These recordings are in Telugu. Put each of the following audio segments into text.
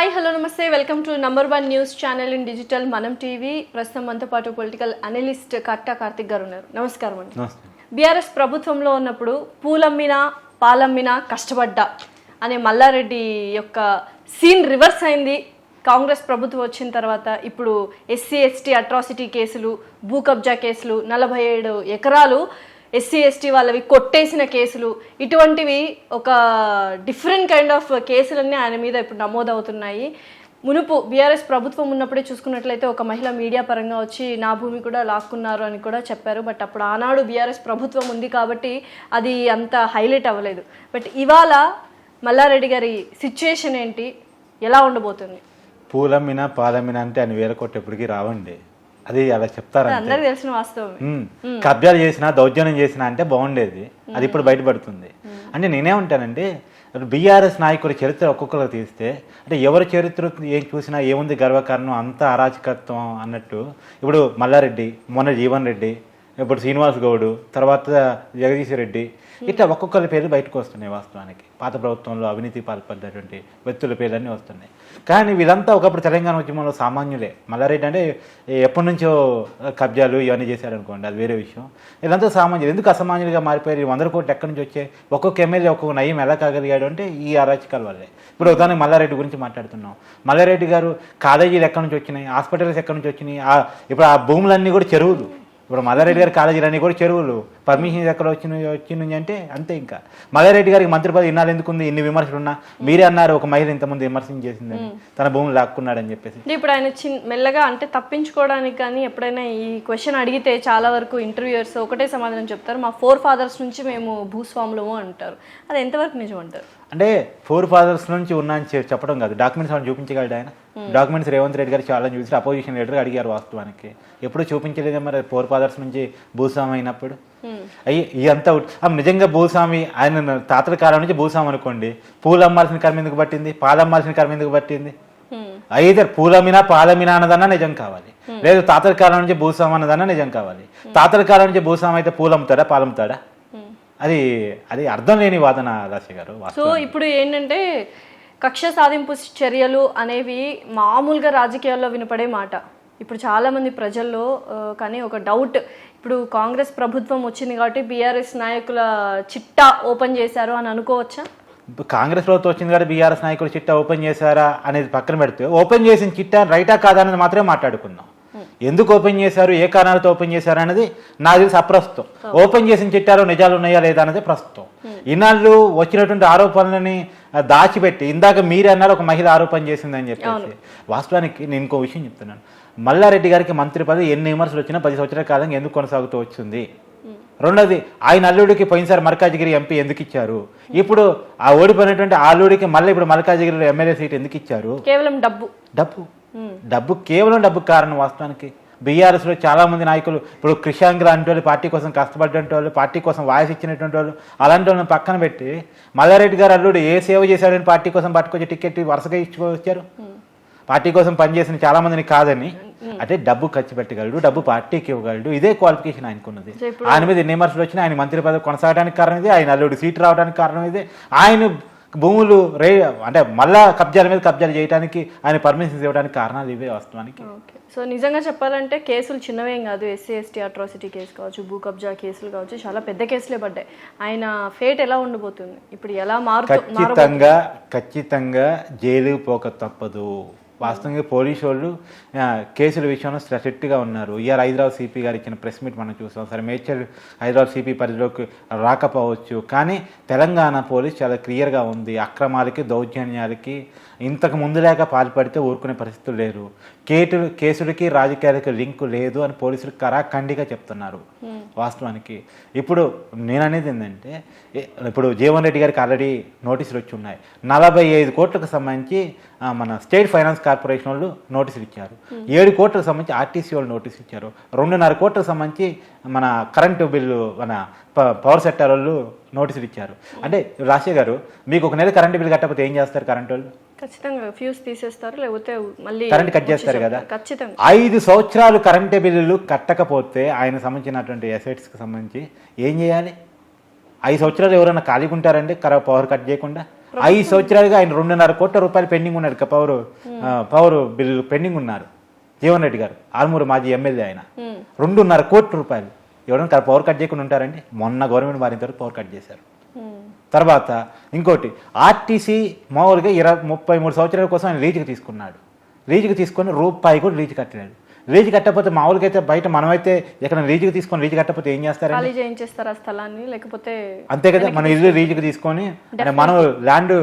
Hi hello namaste. Welcome to number one news channel in digital Manam TV. ప్రస్తుతం మనతో పాటు పొలిటికల్ అనలిస్ట్ కట్టా కార్తిక్ గారు ఉన్నారు. నమస్కారం అండి. బీఆర్ఎస్ ప్రభుత్వంలో ఉన్నప్పుడు పూలమ్మినా పాలమ్మినా కష్టపడ్డా అనే మల్లారెడ్డి యొక్క సీన్ రివర్స్ అయింది. కాంగ్రెస్ ప్రభుత్వం వచ్చిన తర్వాత ఇప్పుడు ఎస్సీ ఎస్టీ అట్రాసిటీ కేసులు భూ కబ్జా కేసులు నలభై ఏడు ఎకరాలు ఎస్సీ ఎస్టీ వాళ్ళవి కొట్టేసిన కేసులు ఇటువంటివి ఒక డిఫరెంట్ కైండ్ ఆఫ్ కేసులన్నీ ఆయన మీద ఇప్పుడు నమోదవుతున్నాయి. మునుపు బీఆర్ఎస్ ప్రభుత్వం ఉన్నప్పుడే చూసుకున్నట్లయితే ఒక మహిళ మీడియా పరంగా వచ్చి నా భూమి కూడా లాక్కున్నారు అని కూడా చెప్పారు. బట్ అప్పుడు ఆనాడు బీఆర్ఎస్ ప్రభుత్వం ఉంది కాబట్టి అది అంత హైలైట్ అవ్వలేదు. బట్ ఇవాళ మల్లారెడ్డి గారి సిచ్యుయేషన్ ఏంటి? ఎలా ఉండబోతుంది? పూలమ్మిన పాలమ్మిన అంటే అని వేల రావండి. అది అలా అందరికి తెలిసిన ఉమ్, కబ్జాలు చేసినా దౌర్జన్యం చేసినా అంటే బాగుండేది. అది ఇప్పుడు బయటపడుతుంది. అంటే నేనేమంటానంటే బీఆర్ఎస్ నాయకుడి చరిత్ర ఒక్కొక్కరు తీస్తే అంటే ఎవరి చరిత్ర ఏం చూసినా ఏముంది గర్వకారణం అంత అరాచకత్వం అన్నట్టు. ఇప్పుడు మల్లారెడ్డి మొన్న జీవన్ రెడ్డి ఇప్పుడు శ్రీనివాస్ గౌడ్ తర్వాత జగదీశ్ రెడ్డి ఇట్లా ఒక్కొక్కరి పేర్లు బయటకు వస్తున్నాయి వాస్తవానికి. పాత ప్రభుత్వంలో అవినీతి పాల్పడ్డటువంటి వ్యక్తుల పేర్లన్నీ వస్తున్నాయి. కానీ వీళ్ళంతా ఒకప్పుడు తెలంగాణ ఉద్యమంలో సామాన్యులే. మల్లారెడ్డి అంటే ఎప్పటి నుంచో కబ్జాలు ఇవన్నీ చేశారనుకోండి అది వేరే విషయం. వీళ్ళంతా సామాన్యులు. ఎందుకు అసామాన్యులుగా మారిపోయారు? ఈ వందల కోట్లు ఎక్కడి నుంచి వచ్చే ఒక్కొక్క ఎమ్మెల్యే ఒక్కొక్క నయం ఎలా కాగలిగాడు అంటే ఈ అరాచకాల వల్లే. ఇప్పుడు ఉదాహరణకి మల్లారెడ్డి గురించి మాట్లాడుతున్నాం. మల్లారెడ్డి గారు కాలేజీలు ఎక్కడి నుంచి వచ్చినాయి? హాస్పిటల్స్ ఎక్కడి నుంచి వచ్చినాయి? ఆ- ఇప్పుడు ఆ భూములన్నీ కూడా చెరువులు. ఇప్పుడు మల్లారెడ్డి గారి కాలేజీలన్నీ కూడా చెరువులు. పర్మిషన్ ఎక్కడ వచ్చిన వచ్చింది అంటే అంతే ఇంకా. మల్లారెడ్డి గారికి మంత్రి పదవి ఇన్నాళ్ళు ఎందుకుంది ఇన్ని విమర్శలు ఉన్నా మీరే అన్నారు ఒక మహిళ ఇంతమంది విమర్శనం చేసిందని. తన భూములు లాక్కున్నాడని చెప్పేసి. ఇప్పుడు ఆయన చిన్ మెల్లగా అంటే తప్పించుకోవడానికి కానీ ఎప్పుడైనా ఈ క్వశ్చన్ అడిగితే చాలా వరకు ఇంటర్వ్యూయర్స్ ఒకటే సమాధానం చెప్తారు. మా ఫోర్ ఫాదర్స్ నుంచి మేము భూస్వాములము అంటారు. అది ఎంతవరకు నిజం అంటారు? అంటే ఫోర్ ఫాదర్స్ నుంచి ఉన్నా అని చెప్పడం కాదు. డాక్యుమెంట్స్ ఏమైనా చూపించగలడు ఆయన? డాక్యుమెంట్స్ రేవంత్ రెడ్డి గారు చాలా చూసి అపోజిషన్ లీడర్ అడిగారు వాస్తవానికి. ఎప్పుడు చూపించలేదు మరి ఫోర్ ఫాదర్స్ నుంచి భూస్వామి అయినప్పుడు? అయ్యి ఇదంతా నిజంగా భూస్వామి ఆయన తాతల కాలం నుంచి భూస్వామి అనుకోండి. పూలు అమ్మాల్సిన కర్మ ఎందుకు పట్టింది? పాలు అమ్మాల్సిన కర్మ ఎందుకు పట్టింది. అయితే పూలమినా పాలమినా అన్నదన్నా నిజం కావాలి. లేదు తాతల కాలం నుంచి భూస్వామి అన్నదన్నా నిజం కావాలి. తాతల కాలం నుంచి భూస్వామి అయితే పూలు అమ్ముతాడా పాలు అమ్ముతాడా అది అది అర్థం లేని వాదన రాశి గారు సో. ఇప్పుడు ఏంటంటే కక్ష సాధింపు చర్యలు అనేవి మామూలుగా రాజకీయాల్లో వినపడే మాట. ఇప్పుడు చాలా మంది ప్రజల్లో కానీ ఒక డౌట్ ఇప్పుడు కాంగ్రెస్ ప్రభుత్వం వచ్చింది కాబట్టి బీఆర్ఎస్ నాయకుల చిట్టా ఓపెన్ చేశారు అని అనుకోవచ్చా? కాంగ్రెస్ ప్రభుత్వం వచ్చింది కాబట్టి బీఆర్ఎస్ నాయకులు చిట్టా ఓపెన్ చేశారా అనేది పక్కన పెడితే ఓపెన్ చేసిన చిట్టా రైటా కాదా అనేది మాత్రమే మాట్లాడుకుందాం. ఎందుకు ఓపెన్ చేశారు? ఏ కారణాలతో ఓపెన్ చేశారు అనేది నాకు తెలిసి అప్రస్తుతం. ఓపెన్ చేసిన చిట్టాలో నిజాలు ఉన్నాయా లేదా అనేది ప్రస్తుతం. ఇన్నాళ్ళు వచ్చినటువంటి ఆరోపణలని దాచిపెట్టి ఇందాక మీరే అన్నారు ఒక మహిళ ఆరోపణ చేసిందని చెప్పేసి. వాస్తవానికి నేను ఇంకో విషయం చెప్తున్నాను. మల్లారెడ్డి గారికి మంత్రి పదవి ఎన్ని విమర్శలు వచ్చినా పది సంవత్సరాల కాలంగా ఎందుకు కొనసాగుతూ వచ్చింది? రెండోది ఆయన అల్లుడికి పోయినసారి మల్కాజిగిరి ఎంపీ ఎందుకు ఇచ్చారు? ఇప్పుడు ఆ ఓడిపోయినటువంటి అల్లుడికి మళ్ళీ ఇప్పుడు మల్కాజిగిరిలో ఎమ్మెల్యే సీట్ ఎందుకు ఇచ్చారు? కేవలం డబ్బు. డబ్బు. డబ్బు కేవలం డబ్బు కారణం వాస్తవానికి. బీఆర్ఎస్లో చాలా మంది నాయకులు ఇప్పుడు క్రిషాంగ్ లాంటి వాళ్ళు పార్టీ కోసం కష్టపడ్డటువంటి వాళ్ళు పార్టీ కోసం వాయిస్ ఇచ్చినటువంటి వాళ్ళు అలాంటి వాళ్ళని పక్కన పెట్టి మల్లారెడ్డి గారు అల్లుడు ఏ సేవ చేశాడని పార్టీ కోసం పట్టుకొచ్చి టికెట్ వరుసగా ఇచ్చుకొచ్చారు పార్టీ కోసం పనిచేసిన చాలా మందిని కాదని. అంటే డబ్బు ఖర్చు పెట్టగలడు డబ్బు పార్టీకి ఇవ్వగలడు. ఇదే క్వాలిఫికేషన్ ఆయనకున్నది. ఆయన మీద ఎన్ని విమర్శలు వచ్చినా ఆయన మంత్రి పదవి కొనసాగడానికి కారణం ఇదే. ఆయన అల్లుడు సీట్ రావడానికి కారణం ఇదే. ఆయన భూములు రే అంటే మళ్ళా కబ్జాల మీద కబ్జాలు చేయడానికి ఆయన పర్మిషన్స్ ఇవ్వడానికి కారణాలు ఇవే వాస్తవానికి. సో నిజంగా చెప్పాలంటే కేసులు చిన్నవేం కాదు. ఎస్సీ ఎస్టీ అట్రాసిటీ కేసు కావచ్చు భూ కబ్జా కేసులు కావచ్చు చాలా పెద్ద కేసులే పడ్డాయి. ఆయన ఫేట్ ఎలా ఉండబోతుంది ఇప్పుడు ఎలా మారబో ఖచ్చితంగా ఖచ్చితంగా జైలు పోక తప్పదు. వాస్తవంగా పోలీసు వాళ్ళు కేసుల విషయంలో స్ట్రిక్ట్గా ఉన్నారు. ఇయర్ హైదరాబాద్ సిపి గారు ఇచ్చిన ప్రెస్ మీట్ మనం చూసాం. సరే మేచర్ హైదరాబాద్ సిపి పరిధిలోకి రాకపోవచ్చు. కానీ తెలంగాణ పోలీస్ చాలా క్లియర్గా ఉంది. అక్రమాలకి దౌర్జన్యాలకి ఇంతకు ముందు లేక పాల్పడితే ఊరుకునే పరిస్థితులు లేరు. కేటులు కేసులకి రాజకీయాలకి లింకు లేదు అని పోలీసులు కరాఖండిగా చెప్తున్నారు వాస్తవానికి. ఇప్పుడు నేను అనేది ఏంటంటే ఇప్పుడు జీవన్ రెడ్డి గారికి ఆల్రెడీ నోటీసులు వచ్చి ఉన్నాయి. నలభై ఐదు కోట్లకు సంబంధించి మన స్టేట్ ఫైనాన్స్ కార్పొరేషన్ వాళ్ళు నోటీసులు ఇచ్చారు. ఏడు కోట్లకు సంబంధించి ఆర్టీసీ వాళ్ళు నోటీస్ ఇచ్చారు. రెండున్నర కోట్లకు సంబంధించి మన కరెంటు బిల్లు మన పవర్ సెక్టర్ వాళ్ళు నోటీసులు ఇచ్చారు. అంటే రాశి గారు మీకు ఒక నెల కరెంటు బిల్లు కట్టకపోతే ఏం చేస్తారు కరెంటు వాళ్ళు? ఖచ్చితంగా ఫ్యూస్ తీసేస్తారు లేకపోతే మళ్ళీ కరెంట్ కట్ చేస్తారు కదా. ఖచ్చితంగా. ఐదు సంవత్సరాలు కరెంటు బిల్లులు కట్టకపోతే ఆయన సంబంధించినటువంటి అసెట్స్కి సంబంధించి ఏం చేయాలి? ఐదు సంవత్సరాలు ఎవరైనా ఖాళీగా ఉంటారండి పవర్ కట్ చేయకుండా? ఐదు సంవత్సరాలుగా ఆయన రెండున్నర కోట్ల రూపాయలు పెండింగ్ ఉన్నారు. పవర్ పవర్ బిల్లు పెండింగ్ ఉన్నారు. జీవన్ రెడ్డి గారు ఆర్మూరు మాజీ ఎమ్మెల్యే ఆయన. ఉమ్, రెండున్నర కోట్ల రూపాయలు. ఎవరైనా పవర్ కట్ చేయకుండా ఉంటారండి. మొన్న గవర్నమెంట్ మారిన తర్వాత పవర్ కట్ చేశారు. తర్వాత ఇంకోటి ఆర్టీసీ మామూలుగా ఇరవై ముప్పై మూడు సంవత్సరాల కోసం ఆయన లీజుకి తీసుకున్నాడు. లీజుకి తీసుకొని రూపాయి కూడా లీజు కట్టలేడు లీజు కట్టకపోతే మామూలుగా అయితే బయట మనమైతే ఎక్కడ లీజుకి తీసుకొని లీజు కట్టకపోతే ఏం చేస్తారండి? ఖాళీ చేయించేస్తారు ఆ స్థలాన్ని లేకపోతే అంతే కదా మనం ఇల్లు లీజుకి తీసుకొని అంటే మనం ల్యాండ్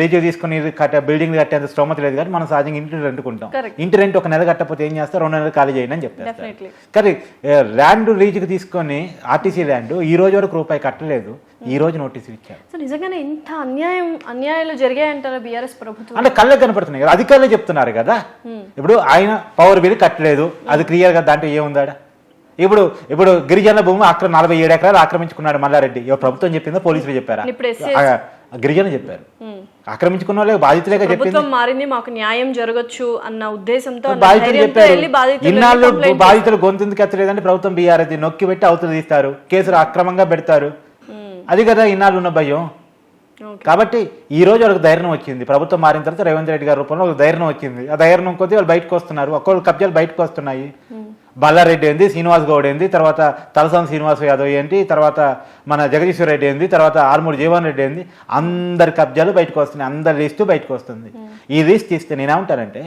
లీజుకి తీసుకొని ఇల్లు కట్ట బిల్డింగ్ కట్టేంత స్తోమత లేదు కానీ మనం సహజంగా ఇంటి రెంట్కుంటాం Correct. ఇంటి రెంట్ ఒక నెల కట్టకపోతే ఏం చేస్తారు? రెండు నెలలు ఖాళీ చేయండి అని డెఫినెట్లీ కానీ ల్యాండ్ లీజుకి తీసుకొని ఆర్టీసీ ల్యాండ్ ఈ రోజు వరకు రూపాయి కట్టలేదు. ఈ రోజు నోటీసులు ఇచ్చారు. సో నిజంగానే ఇంత అన్యాయం అన్యాయాలు జరిగాయంటారా బీఆర్ఎస్ ప్రభుత్వం. అంటే కళ్ళకి కనపడుతున్నాయి కదా అధికారులే చెప్తున్నారు కదా. ఇప్పుడు ఆయన పవర్ బిల్ కట్టలేదు అది క్లియర్గా దాంట్లో ఏముందాడా? ఇప్పుడు ఇప్పుడు గిరిజనుల భూమి అక్కడ నలభై ఏడు ఎకరాలు ఆక్రమించుకున్నాడు మల్లారెడ్డి. ప్రభుత్వం చెప్పిందా పోలీసులు చెప్పారా? గిరిజనులు చెప్పారు. ఆక్రమించుకున్న వాళ్ళే బాధితులేగా చెప్పింది. మారింది మాకు న్యాయం జరగచ్చు అన్న ఉద్దేశంతో బాధితులు చెప్పారు. బాధితులు ఇన్నాళ్ళు బాధితులు గొంతు ఎత్తలేదని ప్రభుత్వం బీఆర్ఎస్ నొక్కి పెట్టి అవతలు తీస్తారు. కేసులు అక్రమంగా పెడతారు. అది కదా ఇన్నాళ్ళు ఉన్న భయం కాబట్టి ఈ రోజు వాళ్ళకి ధైర్యం వచ్చింది. ప్రభుత్వం మారిన తర్వాత రేవంత్ రెడ్డి గారి రూపంలో ఒక ధైర్యం వచ్చింది. ఆ ధైర్యం కొద్దీ వాళ్ళు బయటకు వస్తున్నారు. ఒక్కొక్క కబ్జాలు బయటకు వస్తున్నాయి. బల్లారెడ్డి ఏంది శ్రీనివాస్ గౌడ్ ఏంది తర్వాత తలసాని శ్రీనివాస్ యాదవ్ ఏంటి తర్వాత మన జగదీశ్వర్ రెడ్డి ఏంది తర్వాత ఆర్మూడి జీవన్ రెడ్డి ఏంది అందరి కబ్జాలు బయటకు వస్తున్నాయి. అందరి లిస్టు బయటకు వస్తుంది. ఈ లిస్ట్ తీస్తే నేనేమంటానంటే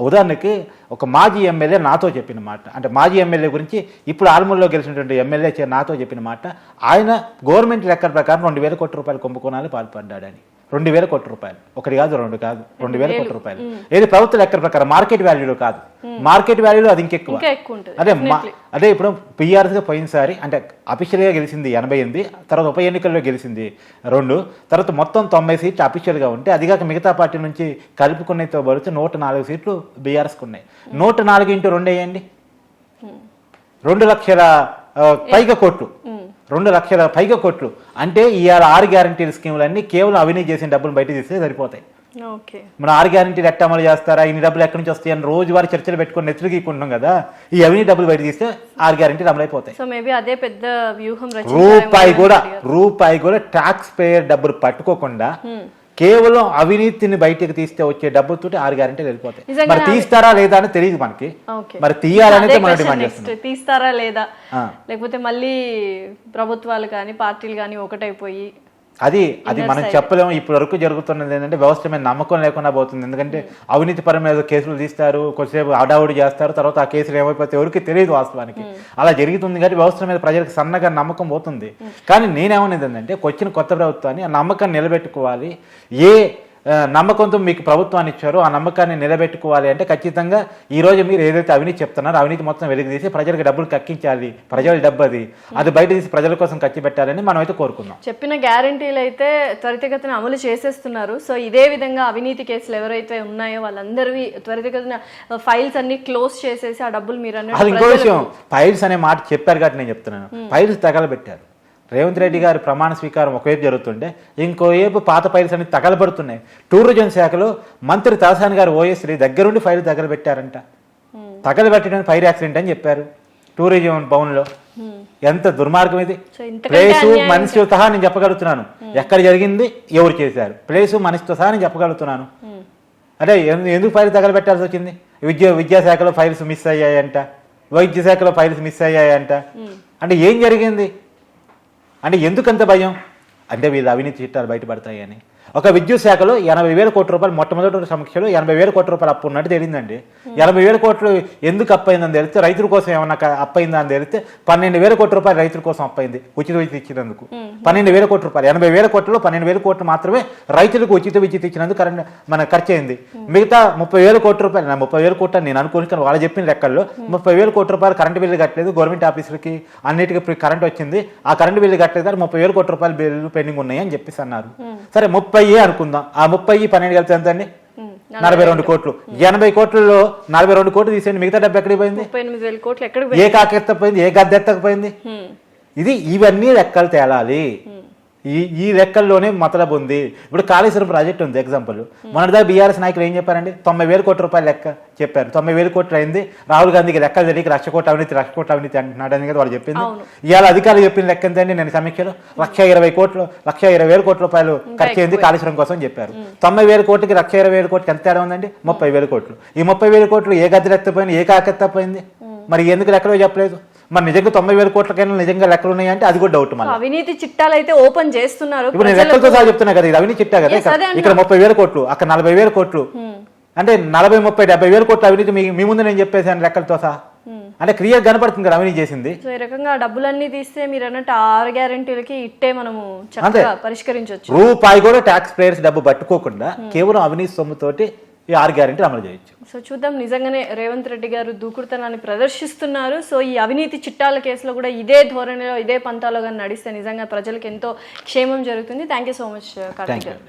ఉదాహరణకి ఒక మాజీ ఎమ్మెల్యే నాతో చెప్పిన మాట. అంటే మాజీ ఎమ్మెల్యే గురించి ఇప్పుడు ఆల్మూరులో గెలిచినటువంటి ఎమ్మెల్యే చే- నాతో చెప్పిన మాట. ఆయన గవర్నమెంట్ లెక్కల ప్రకారం రెండు వేల కోట్ల రూపాయలు కుంభకోణాలు పాల్పడ్డాడని. రెండు వేల కోట్ల రూపాయలు. ఒకటి కాదు రెండు కాదు రెండు వేల కోట్ల రూపాయలు. ఏది ప్రభుత్వ లెక్కల ప్రకారం మార్కెట్ వాల్యూలో కాదు. మార్కెట్ వాల్యూలో అది ఇంకెక్కువ. అదే అదే ఇప్పుడు పిఆర్స్గా పోయినసారి అంటే అఫీషియల్గా గెలిచింది ఎనభై ఎనిమిది తర్వాత ఉప ఎన్నికల్లో గెలిచింది రెండు తర్వాత మొత్తం తొంభై సీట్లు అఫీషియల్గా ఉంటే అదిగాక మిగతా పార్టీ నుంచి కలుపుకునేతో పడితే నూట నాలుగు సీట్లు బీఆర్ఎస్కి ఉన్నాయి. నూట నాలుగు ఇంటూ రెండు వేయండి రెండు లక్షల పైగా కోట్లు. రెండు లక్షల పైగా కోట్లు. అంటే ఇవాళ ఆరు గ్యారంటీల స్కీములన్నీ కేవలం అవినీతి చేసిన డబ్బులు బయట తీస్తే సరిపోతాయి. మన ఆరు గ్యారంటీలు ఎట్ట అమలు చేస్తారా? ఇన్ని డబ్బులు ఎక్కడి నుంచి వస్తాయని రోజువారీ చర్చలు పెట్టుకొని నెత్తులు గీకుంటాం కదా ఈ అవినీతి డబ్బులు బయట తీస్తే ఆరు గ్యారంటీలు అమలైపోతాయి. సో మేబీ అదే పెద్ద వ్యూహం రూపాయి కూడా రూపాయి కూడా ట్యాక్స్ పేయర్ డబ్బులు పట్టుకోకుండా కేవలం అవినీతిని బయటకు తీస్తే వచ్చే డబ్బులతో ఆరు గ్యారంటీలు వెళ్ళిపోతాయి. మరి తీస్తారా లేదా అని తెలియదు మనకి. మరి తీయాలనేది మనం డిమాండ్ చేస్తున్నాం. తీస్తారా లేదా. లేకపోతే మళ్ళీ ప్రభుత్వాలు కానీ పార్టీలు కానీ ఒకటైపోయి అది అది మనం చెప్పలేము. ఇప్పటి వరకు జరుగుతున్నది ఏంటంటే వ్యవస్థ మీద నమ్మకం లేకుండా పోతుంది. ఎందుకంటే అవినీతి పరమైన కేసులు తీస్తారు కొద్దిసేపు హడావుడి చేస్తారు తర్వాత ఆ కేసులు ఏమైపోతే ఎవరికి తెలియదు వాస్తవానికి. అలా జరుగుతుంది కాబట్టి వ్యవస్థ మీద ప్రజలకు సన్నగా నమ్మకం పోతుంది. కానీ నేనేమనేది ఏంటంటే వచ్చిన కొత్త ప్రభుత్వాన్ని ఆ నమ్మకాన్ని నిలబెట్టుకోవాలి. ఏ నమ్మకంతో మీకు ప్రభుత్వాన్ని ఇచ్చారో ఆ నమ్మకాన్ని నిలబెట్టుకోవాలి అంటే ఖచ్చితంగా ఈ రోజు మీరు ఏదైతే అవినీతి చెప్తున్నారో అవినీతి మొత్తం వెలికి తీసి ప్రజలకు డబ్బులు కక్కించాలి. ప్రజల డబ్బు అది అది బయట తీసి ప్రజల కోసం ఖర్చు పెట్టాలని మనం అయితే కోరుకుందాం చెప్పిన గ్యారంటీలు అయితే త్వరితగతిన అమలు చేసేస్తున్నారు. సో ఇదే విధంగా అవినీతి కేసులు ఎవరైతే ఉన్నాయో వాళ్ళందరివి త్వరితగతిన ఫైల్స్ అన్ని క్లోజ్ చేసేసి ఆ డబ్బులు మీరు అన్నట్టు ఇంకో విషయం. ఫైల్స్ అనే మాట చెప్పారు కాబట్టి నేను చెప్తున్నాను. ఫైల్స్ తగలబెట్టారు. రేవంత్ రెడ్డి గారి ప్రమాణ స్వీకారం ఒకవైపు జరుగుతుంటే ఇంకోవైపు పాత ఫైల్స్ అన్ని తగలబడుతున్నాయి. టూరిజం శాఖలో మంత్రి తలసాని గారు ఓఎస్డి దగ్గరుండి ఫైల్ తగలబెట్టారంట. తగలబెట్టడం ఫైర్ యాక్సిడెంట్ అని చెప్పారు. టూరిజం భవన్లో. ఎంత దుర్మార్గం ఇది. ప్లేసు మనిషితో సహా నేను చెప్పగలుగుతున్నాను. ఎక్కడ జరిగింది ఎవరు చేశారు. ప్లేసు మనిషితో సహా నేను చెప్పగలుగుతున్నాను. అంటే ఎందు- ఎందుకు ఫైల్ తగలబెట్టాల్సి వచ్చింది? విద్యా విద్యాశాఖలో ఫైల్స్ మిస్ అయ్యాయంట. వైద్య శాఖలో ఫైల్స్ మిస్ అయ్యాయంట. అంటే ఏం జరిగింది? అంటే ఎందుకంత భయం? అంటే వీళ్ళు అవినీతి చిట్టాలు బయటపడతాయని. ఒక విద్యుత్ శాఖలో ఎనభై వేల కోట్ల రూపాయలు మొట్టమొదటి సమీక్షలో ఎనభై వేల కోట్ల రూపాయలు అప్పు ఉన్నట్టు తెలిసిందండి ఎనభై వేల కోట్లు ఎందుకు అప్పయిందని తెలిస్తే రైతుల కోసం ఏమన్నా అప్పయిందా అని తెలిస్తే పన్నెండు వేల కోట్ల రూపాయలు రైతుల కోసం అప్పయింది ఉచిత విద్యుత్ ఇచ్చినందుకు. పన్నెండు వేల కోట్ల రూపాయలు ఎనభై వేల కోట్లలో పన్నెండు వేల కోట్లు మాత్రమే రైతులకు ఉచిత విద్యుత్ ఇచ్చినందుకు కరెంట్ మన ఖర్చు అయింది మిగతా ముప్పై వేల కోట్ల రూపాయలు ముప్పై వేల కోట్లు నేను అనుకోని కానీ వాళ్ళు చెప్పిన లెక్కల్లో ముప్పై వేల కోట్ల రూపాయలు కరెంట్ బిల్లు కట్టలేదు గవర్నమెంట్ ఆఫీసులకి అన్నిటికీ కరెంట్ వచ్చింది. ఆ కరెంట్ బిల్లు కట్టలేదు ముప్పై వేల కోట్ల రూపాయలు బిల్లు పెండింగ్ ఉన్నాయి అని చెప్పేసి అన్నారు. సరే ముప్పై అనుకుందాం. ఆ ముప్పై పన్నెండు కలిసి ఎంత అండి? నలభై రెండు కోట్లు. ఎనభై కోట్లలో నలభై రెండు కోట్లు తీసేయండి. మిగతా డబ్బు ఎక్కడికి పోయింది? ముప్పై ఏ కాకెత్తకపోయింది ఏ గద్దెత్తకపోయింది. ఇది ఇవన్నీ లెక్కలు తేలాలి. ఈ ఈ లెక్కల్లోనే మతలబు ఉంది. ఇప్పుడు కాళేశ్వరం ప్రాజెక్ట్ ఉంది ఎగ్జాంపుల్ మొన్నటిదా బీఆర్ఎస్ నాయకులు ఏం చెప్పారండి? తొంభై వేల కోట్ల రూపాయలు లెక్క చెప్పారు. తొంభై వేల కోట్లు అయింది. రాహుల్ గాంధీకి లెక్కలు తెలియక లక్ష కోట్ల అవినీతి లక్ష కోట్ల అవినీతి అంటున్నాడు అని కదా వాళ్ళు చెప్పింది. ఇవాళ అధికారులు చెప్పిన లెక్క ఎంతండి? నేను సమీక్షలో లక్ష ఇరవై కోట్లు లక్ష ఇరవై వేల కోట్ల రూపాయలు ఖర్చు అయింది కాళేశ్వరం కోసం చెప్పారు. తొంభై వేల కోట్లకి లక్ష ఇరవై వేల కోట్లకి ఎంత తేడా ఉందండి? ముప్పై వేల కోట్లు. ఈ ముప్పై వేల కోట్లు ఏ గద్దెలు ఎత్తపోయింది ఏ కాకెత్తపోయింది మరి ఎందుకు లెక్కలో చెప్పలేదు? మరి నిజంగా తొంభై వేల కోట్లకైనా నిజంగా లెక్కలు ఉన్నాయంటే అది కూడా డౌట్ మళ్ళీ. అవినీతి చిట్టాలు అయితే ఓపెన్ చేస్తున్నారు ఇప్పుడు నేను లెక్కలతో సహా చెప్తున్నా కదా ఇది అవినీతి చిట్టా కదా ఇక్కడ- ముప్పై వేల కోట్లు అక్కడ నలభై వేల కోట్లు. అంటే నలభై ముప్పై డెబ్బై వేల కోట్లు అవినీతి మీ ముందు నేను చెప్పేసాను లెక్కలతో సహా. అంటే క్లియర్ కనపడుతుంది కదా అవినీతి చేసింది. సో ఈ రకంగా డబ్బులన్నీ తీస్తే మీరు అన్నట్టు ఆరు గ్యారంటీలకి ఇట్టే మనము పరిష్కరించవచ్చు రూపాయి కూడా ట్యాక్స్ పేయర్స్ డబ్బు పట్టుకోకుండా కేవలం అవినీతి సొమ్ముతోటి ఈ ఆరు గ్యారెంటీ అమలు చేయొచ్చు. సో చూద్దాం నిజంగానే రేవంత్ రెడ్డి గారు దూకుడుతనాన్ని ప్రదర్శిస్తున్నారు. సో ఈ అవినీతి చిట్టాల కేసులో కూడా ఇదే ధోరణిలో ఇదే పంతాలో కానీ నడిస్తే నిజంగా ప్రజలకు ఎంతో క్షేమం జరుగుతుంది. Thank you so much Karthik garu.